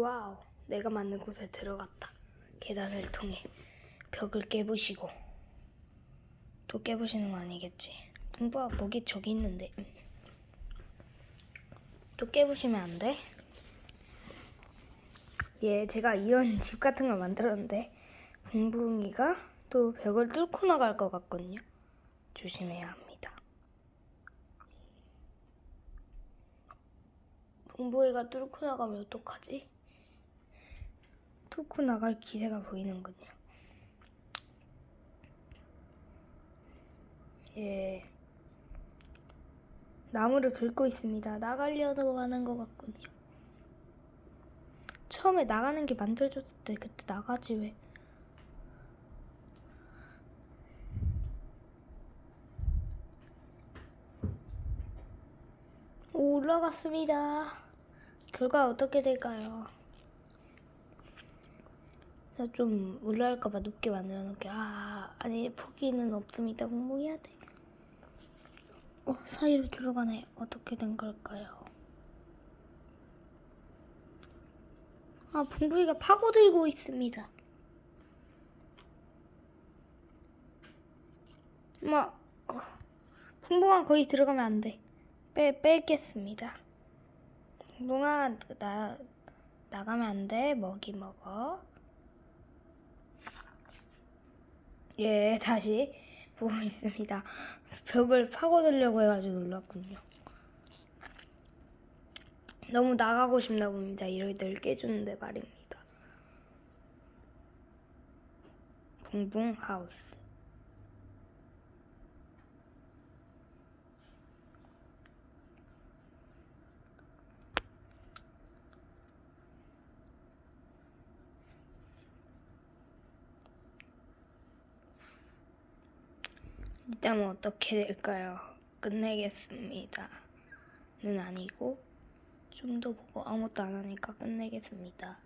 와우, 내가 맞는 곳에 들어갔다. 계단을 통해 벽을 깨부시고 또 깨부시는 거 아니겠지? 분부아 목이 저기 있는데 또 깨부시면 안 돼? 예, 제가 이런 집 같은 걸 만들었는데 붕붕이가 또 벽을 뚫고 나갈 것 같거든요. 조심해야 합니다. 붕붕이가 뚫고 나가면 어떡하지? 뚫고 나갈 기세가 보이는군요. 예. 나무를 긁고 있습니다. 나가려고 하는 것 같군요. 처음에 나가는 게 만들어졌을 때 그때 나가지 왜? 오, 올라갔습니다. 결과 어떻게 될까요? 나좀 올라갈까봐 높게 만들어 놓을게. 아, 아니 포기는 없습니다. 공부해야 돼. 어, 사이로 들어가네. 어떻게 된 걸까요? 아, 붕붕이가 파고들고 있습니다. 엄마, 어, 붕붕아 거기 들어가면 안 돼. 빼, 빼겠습니다. 붕붕아, 나, 나가면 안 돼. 먹이 먹어. 예, 다시 보고 있습니다. 벽을 파고들려고 해가지고 놀랐군요. 너무 나가고 싶나 봅니다. 이를 깨주는데 말입니다. 붕붕 하우스. 뭐 어떻게 될까요? 끝내겠습니다. 는 아니고 좀 더 보고 아무것도 안 하니까 끝내겠습니다.